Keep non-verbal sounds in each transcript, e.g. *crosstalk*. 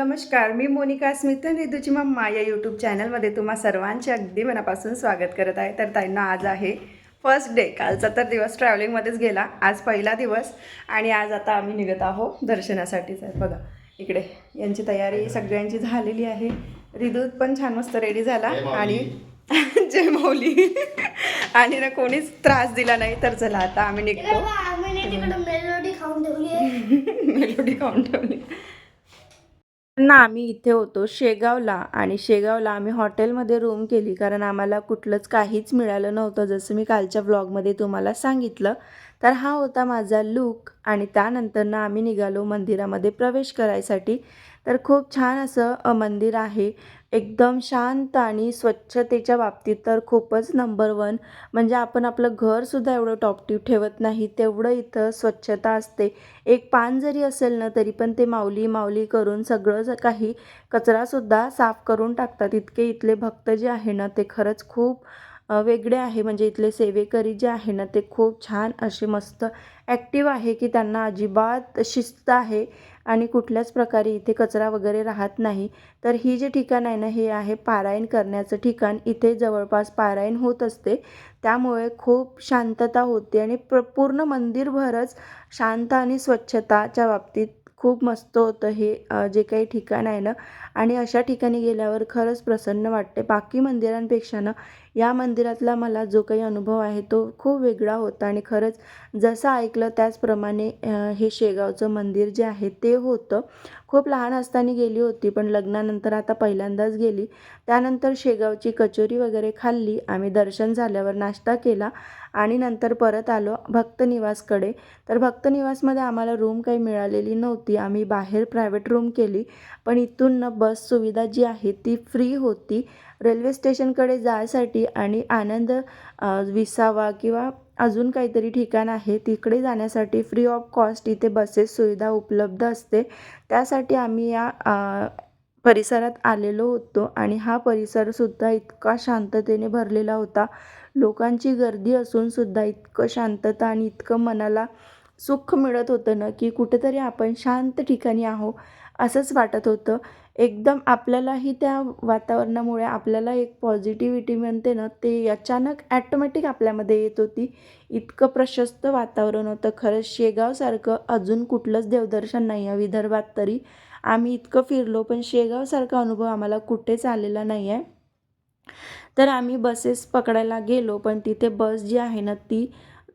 नमस्कार मी मोनिका स्मिथ आणि रिदूची मम्मा या यूट्यूब चॅनलमध्ये तुम्हा सर्वांचे अगदी मनापासून स्वागत करत आहे. तर ताईंना आज आहे फर्स्ट डे कालचा तर दिवस ट्रॅव्हलिंगमध्येच गेला आज पहिला दिवस आणि आज आता आम्ही निघत आहोत दर्शनासाठीच आहे बघा इकडे यांची तयारी सगळ्यांची झालेली आहे. रिदूत पण छान मस्त रेडी झाला आणि *laughs* जय मौली आणि ना कोणीच त्रास दिला नाही तर चला आता आम्ही निघतो. आम्ही तिकडे मेलोडी खाऊन ठेवली *laughs* आहे मेलोडी खाऊन ठेवली ना आम्ही इथे होतो शेगावला. आणि शेगावला आम्ही हॉटेलमध्ये रूम केली कारण आम्हाला कुठलंच काहीच मिळालं नव्हतं. जसं मी कालच्या व्लॉगमध्ये तुम्हाला सांगितलं तर हा होता माझा लूक आणि त्यानंतर ना आम्ही निघालो मंदिरामध्ये प्रवेश करायसाठी. तर खूप छान असं मंदिर आहे. एकदम शांत आणि स्वच्छतेच्या बाबतीत तर खूपच नंबर वन म्हणजे आपण आपलं घरसुद्धा एवढं टॉपटीव ठेवत नाही तेवढं इथं स्वच्छता असते. एक पान जरी असेल ना तरी पण ते माऊली माऊली करून सगळं काही कचरासुद्धा साफ करून टाकतात. इतके इथले भक्त जे आहे ना ते खरंच खूप वेगळे आहे. म्हणजे इथले सेवेकरी जे आहे ना ते खूप छान असे मस्त ॲक्टिव्ह आहे की त्यांना अजिबात शिस्त आहे आणि कुठल्याच प्रकारे इथे कचरा वगैरे राहत नाही. तर ही जे ठिकाण आहे ना हे आहे पारायण करण्याचं ठिकाण. इथे जवळपास पारायण होत असते. त्यामुळे खूप शांतता होते आणि प्र पूर्ण मंदिरभरच शांत आणि स्वच्छताच्या बाबतीत खूप मस्त होतं हे जे काही ठिकाण आहे ना. आणि अशा ठिकाणी गेल्यावर खरंच प्रसन्न वाटते. बाकी मंदिरांपेक्षा ना या मंदिरातला मला जो काही अनुभव आहे तो खूप वेगळा होता आणि खरंच जसं ऐकलं त्याचप्रमाणे हे शेगावचं मंदिर जे आहे ते होतं. खूप लहान असताना गेली होती पण लग्नानंतर आता पहिल्यांदाच गेली. त्यानंतर शेगावची कचोरी वगैरे खाल्ली आम्ही दर्शन झाल्यावर नाश्ता केला आणि नंतर परत आलो भक्तनिवासकडे. तर भक्तनिवासमध्ये आम्हाला रूम काही मिळालेली नव्हती आम्ही बाहेर प्रायव्हेट रूम केली. पण इथून ना बस सुविधा जी आहे ती फ्री होती. रेल्वे स्टेशनकडे जायसाठी आणि आनंद विसावा किंवा अजून काहीतरी ठिकाण आहे तिकडे जाण्यासाठी फ्री ऑफ कॉस्ट इथे बसेस सुविधा उपलब्ध असते. त्यासाठी आम्ही या परिसरात आलेलो होतो आणि हा परिसरसुद्धा इतका शांततेने भरलेला होता. लोकांची गर्दी असूनसुद्धा इतकं शांतता आणि इतकं मनाला सुख मिळत होतं ना की कुठेतरी आपण शांत ठिकाणी आहो असंच वाटत होतं. एकदम आपल्यालाही त्या वातावरणामुळे आपल्याला एक पॉझिटिव्हिटी म्हणते ना ते अचानक ॲटोमॅटिक आपल्यामध्ये येत होती. इतकं प्रशस्त वातावरण होतं. खरंच शेगावसारखं अजून कुठलंच देवदर्शन नाही आहे विदर्भात तरी. आम्ही इतकं फिरलो पण शेगावसारखा अनुभव आम्हाला कुठेच आलेला नाही आहे. तर आम्ही बसेस पकडायला गेलो पण तिथे बस जी आहे ना ती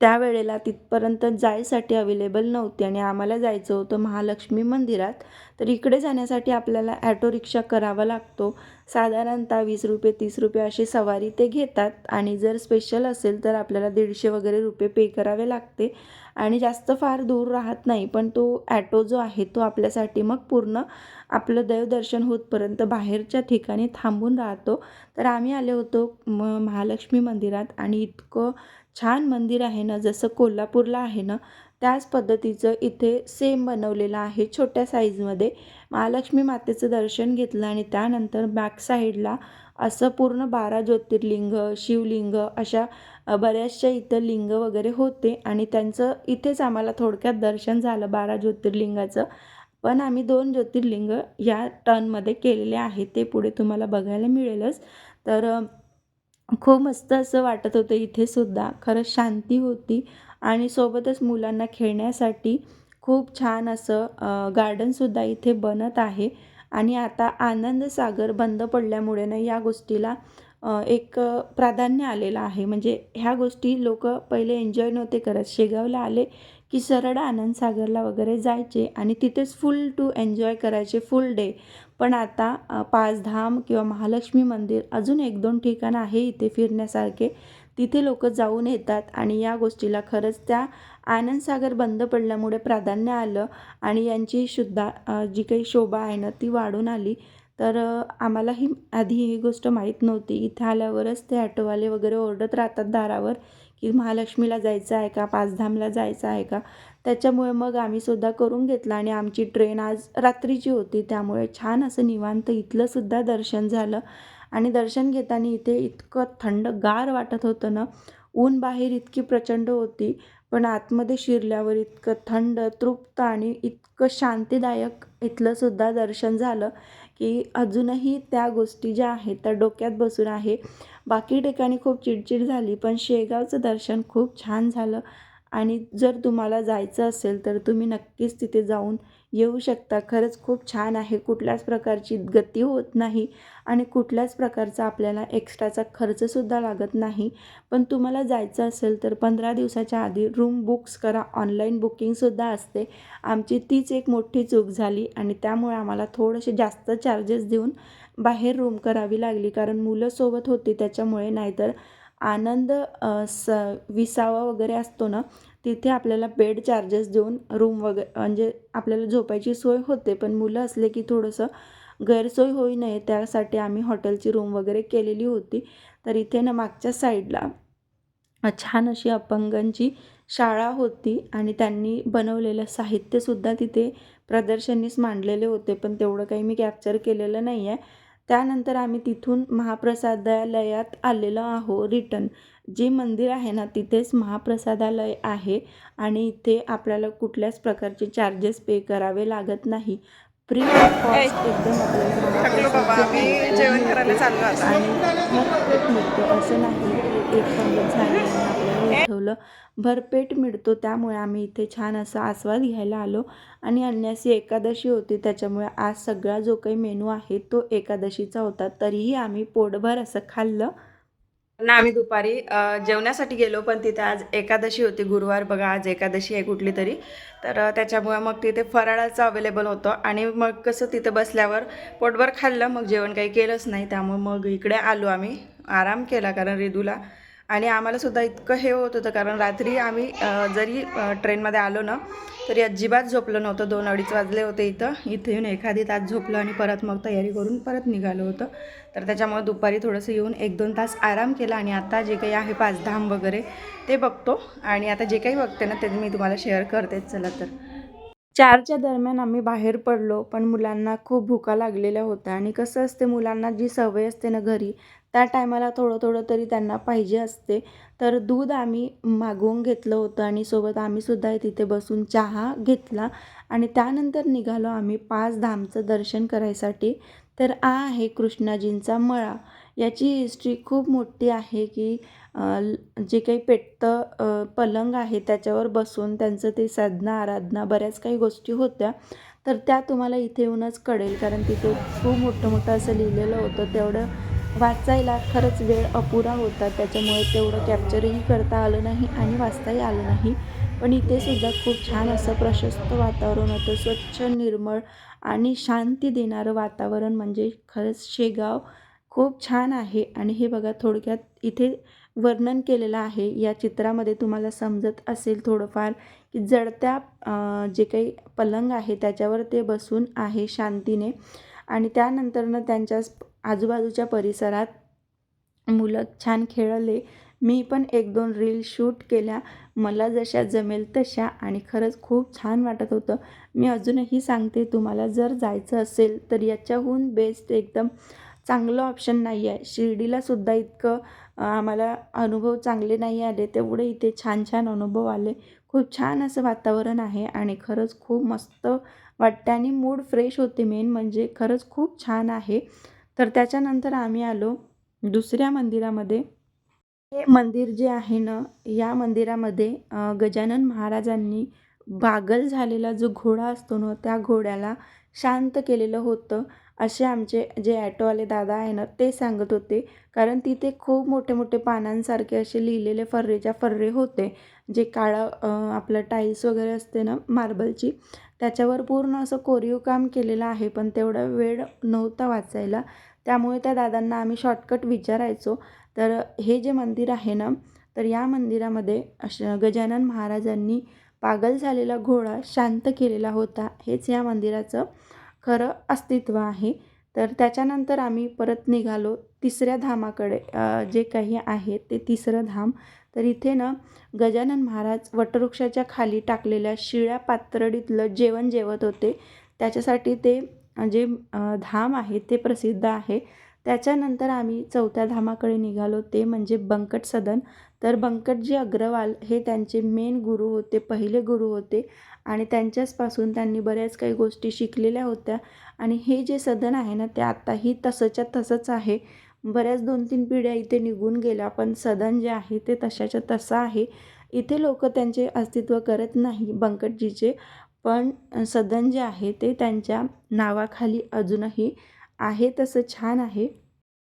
त्यावेळेला तिथपर्यंत जायसाठी अवेलेबल नव्हती आणि आम्हाला जायचं होतं महालक्ष्मी मंदिरात. तर इकडे जाण्यासाठी आपल्याला ॲटो रिक्षा करावा लागतो. साधारणतः वीस रुपये तीस रुपये अशी सवारी ते घेतात. आणि जर स्पेशल असेल तर आपल्याला दीडशे वगैरे रुपये पे करावे लागते. आणि जास्त फार दूर राहत नाही पण तो ॲटो जो आहे तो आपल्यासाठी मग पूर्ण आपलं देवदर्शन होतपर्यंत बाहेरच्या ठिकाणी थांबून राहतो. तर आम्ही आले होतो म महालक्ष्मी मंदिरात आणि इतकं छान मंदिर आहे ना जसं कोल्हापूरला आहे ना त्याच पद्धतीचं इथे सेम बनवलेलं आहे छोट्या साईजमध्ये महालक्ष्मी मातेचं दर्शन घेतलं आणि त्यानंतर बॅक साईडला असं पूर्ण बारा ज्योतिर्लिंग शिवलिंग अशा बऱ्याचशा इथं लिंग वगैरे होते आणि त्यांचं इथेच आम्हाला थोडक्यात दर्शन झालं बारा ज्योतिर्लिंगाचं. पण आम्ही दोन ज्योतिर्लिंग या टर्नमध्ये केलेले आहे ते पुढे तुम्हाला बघायला मिळेलच. तर खूप मस्त असं वाटत होतं इथे सुद्धा. खरंच शांती होती आणि सोबतच मुलांना खेळण्यासाठी खूप छान असं गार्डनसुद्धा इथे बनत आहे. आणि आता आनंद सागर बंद पडल्यामुळे ना या गोष्टीला एक प्राधान्य आलेलं आहे. म्हणजे ह्या गोष्टी लोक पहिले एन्जॉय नव्हते करत. शेगावला आले की सरळ आनंद सागरला वगैरे जायचे आणि तिथेच फुल टू एन्जॉय करायचे फुल डे पण आता पाचधाम किंवा महालक्ष्मी मंदिर अजून एक दोन ठिकाण आहे इथे फिरण्यासारखे. तिथे लोक जाऊन येतात आणि या गोष्टीला खरंच त्या आनंदसागर बंद पडल्यामुळे प्राधान्य आलं आणि यांची सुद्धा जी काही शोभा आहे ना ती वाढून आली. तर आम्हाला आम्हालाही आधी ही गोष्ट माहीत नव्हती. इथे आल्यावरच ते ॲटोवाले वगैरे ओरडत राहतात दारावर की महालक्ष्मीला जायचं आहे का? पाचधामला जायचं आहे का? त्याच्यामुळे मग आम्ही सुद्धा करून घेतला आणि आमची ट्रेन आज रात्रीची होती. त्यामुळे छान असं निवांत इथलंसुद्धा दर्शन झालं. आणि दर्शन घेताना इथे इतकं थंडगार वाटत होतं ना. ऊन बाहेर इतकी प्रचंड होती. पण आतमध्ये शिरल्यावर इतकं थंड तृप्त आणि इतकं शांतीदायक इथलंसुद्धा दर्शन झालं. की अजूनही त्या गोष्टी ज्या आहेत त्या डोक्यात बसून आहे. बाकी ठिकाणी खूप चिडचिड झाली पण शेगावचं दर्शन खूप छान झालं. आणि जर तुम्हाला जायचं असेल तर तुम्ही नक्कीच तिथे जाऊन येऊ शकता. खरंच खूप छान आहे. कुठल्याच प्रकारची गती होत नाही. आणि कुठल्याच प्रकारचा आपल्याला एक्स्ट्राचा खर्चसुद्धा लागत नाही. पण तुम्हाला जायचं असेल तर पंधरा दिवसाच्या आधी रूम बुक्स करा. ऑनलाईन बुकिंगसुद्धा असते. आमची तीच एक मोठी चूक झाली आणि त्यामुळे आम्हाला थोडेसे जास्त चार्जेस देऊन बाहेर रूम करावी लागली. कारण मुलं सोबत होती त्याच्यामुळे नाहीतर आनंद स विसावा वगैरे असतो ना तिथे आपल्याला बेड चार्जेस देऊन रूम वगैरे म्हणजे आपल्याला झोपायची सोय होते. पण मुलं असले की थोडंसं गैरसोय होऊ नये. त्यासाठी आम्ही हॉटेलची रूम वगैरे केलेली होती. तर इथे ना मागच्या साईडला छान अशी अपंगांची शाळा होती आणि त्यांनी बनवलेलं साहित्यसुद्धा तिथे प्रदर्शनीस मांडलेले होते. पण तेवढं काही मी कॅप्चर केलेलं नाही आहे त्यानंतर आम्ही तिथून महाप्रसादालयात आलेलो आहो रिटर्न जे मंदिर आहे ना तिथेच महाप्रसादालय आहे आणि इथे आपल्याला कुठल्याच प्रकारचे चार्जेस पे करावे लागत नाही. फ्री कॉस्ट एकदम आपल्याला जेवण करायला मिळते. चाललो आता. आणि भरपेट मिळतो असं नाही की एक पंगत झाली आपल्याला उठवलं भरपेट मिळतो त्यामुळे आम्ही इथे छान असा आस्वाद घ्यायला आलो. आणि अन्यासी एकादशी होती त्याच्यामुळे आज सगळा जो काही मेनू आहे तो एकादशीचा होता. तरीही आम्ही पोटभर असं खाल्लं. ना आम्ही दुपारी जेवण्यासाठी गेलो पण तिथे आज एकादशी होती गुरुवार. बघा आज एकादशी आहे कुठली तरी. तर त्याच्यामुळे मग तिथे फराळाचं अवेलेबल होतं. आणि मग कसं तिथे बसल्यावर पोटभर खाल्लं मग जेवण काही केलंच नाही. त्यामुळे मग इकडे आलो आम्ही. आराम केला कारण रिदूला. आणि आम्हालासुद्धा इतकं हे होत होतं कारण रात्री आम्ही जरी ट्रेनमध्ये आलो ना तरी अजिबात झोपलं नव्हतं. दोन अडीच वाजले होते इथं. इथे येऊन एखादी तास झोपलं आणि परत मग तयारी करून परत निघालो होतं. तर त्याच्यामुळे दुपारी थोडंसं येऊन एक दोन तास आराम केला आणि आता जे काही आहे पाचधाम वगैरे ते बघतो. आणि आता जे काही बघते ना ते मी तुम्हाला शेअर करतेच. चला तर. चारच्या दरम्यान आम्ही बाहेर पडलो पण मुलांना खूप भुका लागलेल्या होत्या आणि कसं असते मुलांना जी सवय असते ना घरी त्या टायमाला थोडं थोडं तरी त्यांना पाहिजे असते. तर दूध आम्ही मागवून घेतलं होतं आणि सोबत आम्हीसुद्धा तिथे बसून चहा घेतला आणि त्यानंतर निघालो आम्ही पाच धामचं दर्शन करायसाठी. तर आ आहे कृष्णाजींचा मळा. याची हिस्ट्री खूप मोठी आहे की जे काही पेटतं पलंग आहे त्याच्यावर बसून त्यांचं ते साधना आराधना बऱ्याच काही गोष्टी होत्या. तर त्या तुम्हाला इथे येऊनच कळेल. कारण तिथे खूप मोठं मोठं असं लिहिलेलं होतं. तेवढं वाचायला खरंच वेळ अपुरा होता. त्याच्यामुळे तेवढं कॅप्चरही करता आलं नाही आणि वाचताही आलं नाही. पण इथे सुद्धा खूप छान असं प्रशस्त वातावरण होतं. स्वच्छ निर्मळ आणि शांती देणारं वातावरण म्हणजे खरंच शेगाव खूप छान आहे. आणि हे बघा थोडक्यात इथे वर्णन केलेलं आहे. या चित्रामध्ये तुम्हाला समजत असेल थोडंफार की जडत्या जे काही पलंग आहे त्याच्यावर ते बसून आहे शांतीने. आणि त्यानंतरनं त्यांच्या आजूबाजूच्या परिसरात मुलं छान खेळले. मी पण एक दोन रील शूट केल्या. मला जशा जमेल तशा. आणि खरंच खूप छान वाटत होतं. मी अजूनही सांगते तुम्हाला जर जायचं असेल तर याच्याहून बेस्ट एकदम चांगलं ऑप्शन नाही आहे शिर्डीलासुद्धा इतकं आम्हाला अनुभव चांगले नाही आले. तेवढे इथे छान छान अनुभव आले. खूप छान असं वातावरण आहे आणि खरंच खूप मस्त वाटते आणि मूड फ्रेश होते मेन म्हणजे खरंच खूप छान आहे. तर त्याच्यानंतर आम्ही आलो दुसऱ्या मंदिरामध्ये. हे मंदिर जे आहे ना या मंदिरामध्ये गजानन महाराजांनी बागल झालेला जो घोडा असतो ना त्या घोड्याला शांत केलेलं होतं. असे आमचे जे ॲटोवाले दादा आहे ना ते सांगत होते. कारण तिथे खूप मोठे मोठे पानांसारखे असे लिहिलेले फर्रेच्या फर्रे होते. जे काळं आपलं टाईल्स वगैरे असते ना मार्बलची त्याच्यावर पूर्ण असं कोरीव काम केलेलं आहे. पण तेवढा वेळ नव्हता वाचायला. त्यामुळे त्या दादांना आम्ही शॉर्टकट विचारायचो. तर हे जे मंदिर आहे ना तर या मंदिरामध्ये अश गजानन महाराजांनी पागल झालेला घोडा शांत केलेला होता. हेच या मंदिराचं खरं अस्तित्व आहे. तर त्याच्यानंतर आम्ही परत निघालो तिसऱ्या धामाकडे जे काही आहे ते तिसरं धाम. तर इथे ना गजानन महाराज वटवृक्षाच्या खाली टाकलेल्या शिळ्या पात्रडीतलं जेवण जेवत होते. त्याच्यासाठी ते जे धाम आहे ते प्रसिद्ध आहे. त्याच्यानंतर आम्ही चौथ्या धामाकडे निघालो ते म्हणजे बंकट सदन. तर बंकटजी अग्रवाल हे त्यांचे मेन गुरु होते पहिले गुरु होते आणि त्यांच्याचपासून त्यांनी बऱ्याच काही गोष्टी शिकलेल्या होत्या. आणि हे जे सदन आहे ना ते आत्ताही तसंच्या तसंच आहे. बऱ्याच दोन तीन पिढ्या इथे निघून गेल्या पण सदन जे आहे ते तशाच्या तसं आहे. इथे लोक त्यांचे अस्तित्व करत नाही बंकटजीचे पण सदन जे आहे ते त्यांच्या नावाखाली अजूनही आहे तसं छान आहे.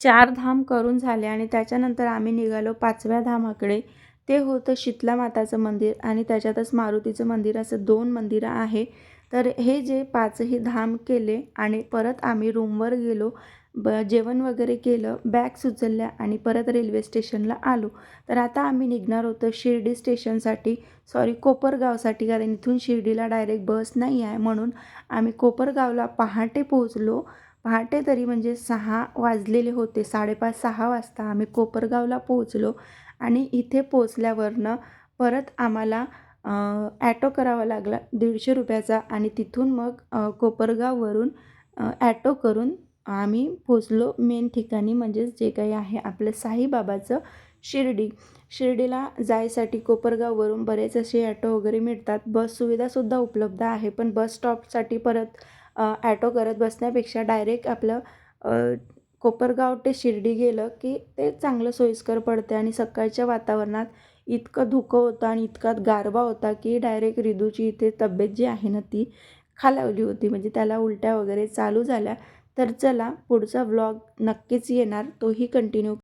चार धाम करून झाले आणि त्याच्यानंतर आम्ही निघालो पाचव्या धामाकडे. ते होतं शीतला माताचं मंदिर आणि त्याच्यातच मारुतीचं मंदिर असं दोन मंदिरं आहे. तर हे जे पाचही धाम केले आणि परत आम्ही रूमवर गेलो ब जेवण वगैरे केलं बॅग सुचलल्या आणि परत रेल्वे स्टेशनला आलो. तर आता आम्ही निघणार होतो शिर्डी स्टेशनसाठी. सॉरी कोपरगावसाठी कारण इथून शिर्डीला डायरेक्ट बस नाही आहे म्हणून आम्ही कोपरगावला पहाटे पोहोचलो. पहाटे तरी म्हणजे सहा वाजलेले होते साडेपाच सहा वाजता आम्ही कोपरगावला पोहोचलो आणि इथे पोचल्यावरनं परत आम्हाला ॲटो करावा लागला दीडशे रुपयाचा आणि तिथून मग कोपरगाववरून ॲटो करून आम्ही पोचलो मेन ठिकाणी म्हणजेच जे काही आहे आपलं साईबाबाचं शिर्डी. शिर्डीला जायसाठी कोपरगाववरून बरेच असे ॲटो वगैरे मिळतात. बस सुविधासुद्धा उपलब्ध आहे पण बस स्टॉपसाठी परत ॲटो करत बसण्यापेक्षा डायरेक्ट आपलं कोपरगाव ते शिर्डी गेलं की ते चांगलं सोयीस्कर पडते आणि सकाळच्या वातावरणात इतकं धुकं होतं आणि इतका गारवा होता की डायरेक्ट रिदूची इथे तब्येत जी आहे ना ती खालावली होती. म्हणजे त्याला उलट्या वगैरे चालू झाल्या. तर चला पुढचा व्लॉग नक्कीच येणार. तोही कंटिन्यू